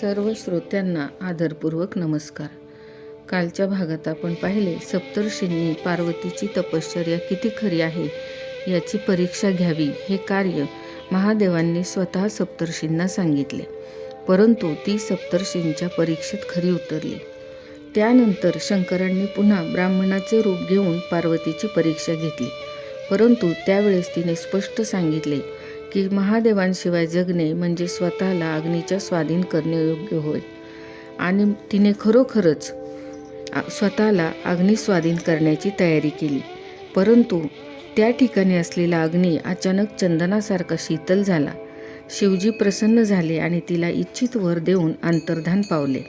सर्व श्रोत्यांना आदरपूर्वक नमस्कार. कालच्या भागात आपण पाहिले सप्तर्षींनी पार्वतीची तपश्चर्या किती खरी आहे याची परीक्षा घ्यावी हे कार्य महादेवांनी स्वतः सप्तर्षींना सांगितले. परंतु ती सप्तर्षींच्या परीक्षेत खरी उतरली. त्यानंतर शंकरांनी पुन्हा ब्राह्मणाचे रूप घेऊन पार्वतीची परीक्षा घेतली. परंतु त्यावेळेस तिने स्पष्ट सांगितले की महादेवांशिवाय जगणे म्हणजे स्वतःला अग्नीच्या स्वाधीन करणे योग्य होय. आणि तिने खरोखरच स्वतःला अग्नी स्वाधीन करण्याची तयारी केली. परंतु त्या ठिकाणी असलेला अग्नी अचानक चंदनासारखा शीतल झाला. शिवजी प्रसन्न झाले आणि तिला इच्छित वर देऊन अंतर्धान पावले.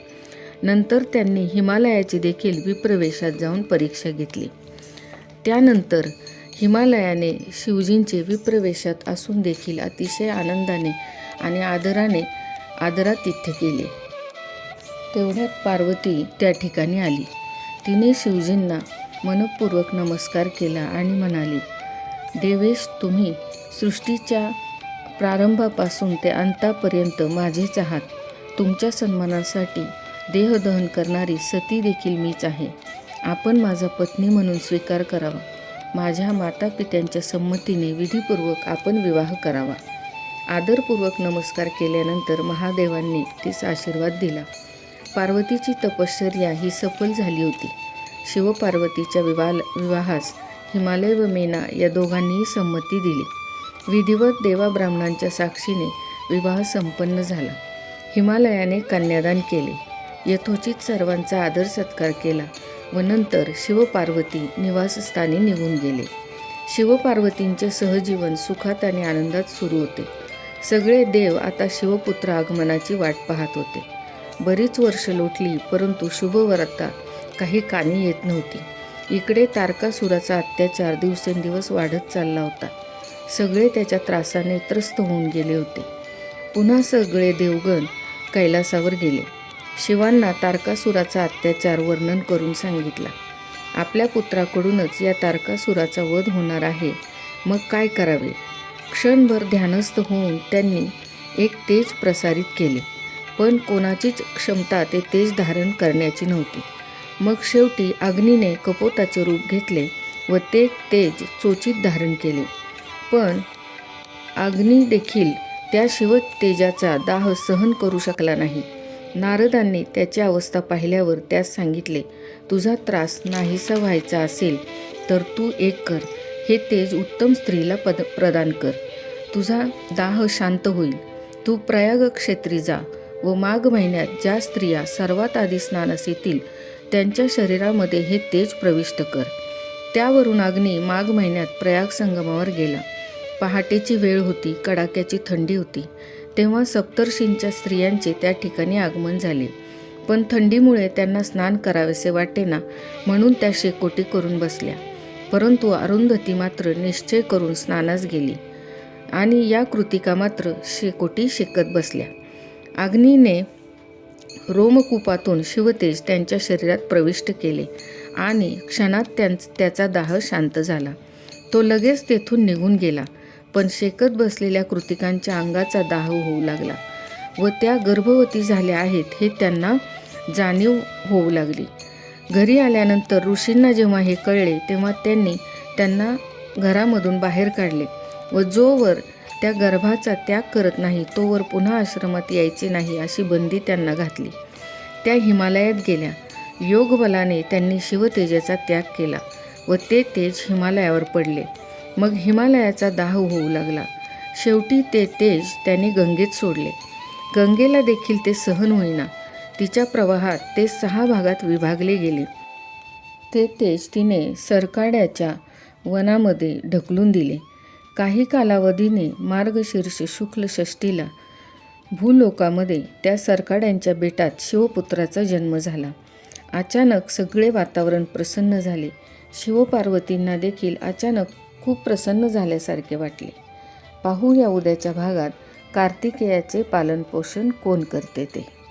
नंतर त्यांनी हिमालयाची देखील विप्रवेशात जाऊन परीक्षा घेतली. त्यानंतर हिमालयाने शिवजींचे विप्रवेशात असून देखील अतिशय आनंदाने आणि आदराने आदरातिथ्य केले. तेवढ्यात पार्वती त्या ठिकाणी आली. तिने शिवजींना मनपूर्वक नमस्कार केला आणि म्हणाली देवेश तुम्ही सृष्टीच्या प्रारंभापासून ते अंतापर्यंत माझेच आहात. तुमच्या सन्मानासाठी देहदहन करणारी सती देखील मीच आहे. आपण माझा पत्नी म्हणून स्वीकार करावा. माझ्या माता पित्यांच्या संमतीने विधीपूर्वक आपण विवाह करावा. आदरपूर्वक नमस्कार केल्यानंतर महादेवांनी तिस आशीर्वाद दिला. पार्वतीची तपश्चर्या ही सफल झाली होती. शिवपार्वतीच्या विवाह विवाहास हिमालय व मेना या दोघांनीही संमती दिली. विधिवत देवा ब्राह्मणांच्या साक्षीने विवाह संपन्न झाला. हिमालयाने कन्यादान केले. यथोचित सर्वांचा आदर सत्कार केला. व नंतर शिवपार्वती निवासस्थानी निघून गेले. शिवपार्वतींचे सहजीवन सुखात आणि आनंदात सुरू होते. सगळे देव आता शिवपुत्र आगमनाची वाट पाहत होते. बरीच वर्ष लोटली परंतु शुभवार्ता काही कानी येत नव्हती. इकडे तारकासुराचा अत्याचार दिवसेंदिवस वाढत चालला होता. सगळे त्याच्या त्रासाने त्रस्त होऊन गेले होते. पुन्हा सगळे देवगण कैलासावर गेले. शिवांना तारकासुराचा अत्याचार वर्णन करून सांगितला. आपल्या पुत्राकडूनच या तारकासुराचा वध होणार आहे. मग काय करावे? क्षणभर ध्यानस्थ होऊन त्यांनी एक तेज प्रसारित केले. पण कोणाचीच क्षमता ते तेज धारण करण्याची नव्हती. मग शेवटी अग्नीने कपोताचे रूप घेतले व ते तेज चोचीत धारण केले. पण अग्नी देखील त्या शिव तेजाचा दाह सहन करू शकला नाही. नारदांनी त्याची अवस्था पाहिल्यावर त्यास सांगितले तुझा त्रास नाहीसा व्हायचा असेल तर तू एक कर. हे तेज उत्तम स्त्रीला पद प्रदान कर. तुझा दाह शांत होईल. तू प्रयाग क्षेत्री जा व माघ महिन्यात ज्या स्त्रिया सर्वात आधी स्नानास येतील त्यांच्या शरीरामध्ये हे तेज प्रविष्ट कर. त्यावरून अग्नी माघ महिन्यात प्रयाग संगमावर गेला. पहाटेची वेळ होती कडाक्याची थंडी होती. तेव्हा सप्तर्षींच्या स्त्रियांचे त्या ठिकाणी आगमन झाले. पण थंडीमुळे त्यांना स्नान करावेसे वाटेना म्हणून त्या शेकोटी करून बसल्या. परंतु अरुंधती मात्र निश्चय करून स्नानास गेली. आणि या कृतिका मात्र शेकोटी शेकत बसल्या. अग्नीने रोमकूपातून शिवतेज त्यांच्या शरीरात प्रविष्ट केले आणि क्षणात त्यां त्याचा दाह शांत झाला. तो लगेच तेथून निघून गेला. पण शेकत बसलेल्या कृतिकांच्या अंगाचा दाह होऊ लागला व त्या गर्भवती झाल्या आहेत हे त्यांना जाणीव होऊ लागली. घरी आल्यानंतर ऋषींना जेव्हा हे कळले तेव्हा त्यांनी त्यांना घरामधून बाहेर काढले व जोवर त्या गर्भाचा त्याग करत नाही तोवर पुन्हा आश्रमात यायचे नाही अशी बंदी त्यांना घातली. त्या हिमालयात गेल्या. योगबलाने त्यांनी शिवतेजाचा त्याग केला व ते तेज हिमालयावर पडले. मग हिमालयाचा दाह होऊ लागला. शेवटी ते तेज त्याने गंगेत सोडले. गंगेला देखील ते सहन होईना. तिच्या प्रवाहात ते सहा भागात विभागले गेले. ते तेज तिने सरकाड्याच्या वनामध्ये ढकलून दिले. काही कालावधीने मार्गशीर्ष शुक्ल षष्टीला भूलोकामध्ये त्या सरकाड्यांच्या बेटात शिवपुत्राचा जन्म झाला. अचानक सगळे वातावरण प्रसन्न झाले. शिवपार्वतींना देखील अचानक खूप प्रसन्न झाल्यासारखे वाटले. पाहूया उद्याच्या भागात कार्तिकेयाचे पालनपोषण कोण करते ते.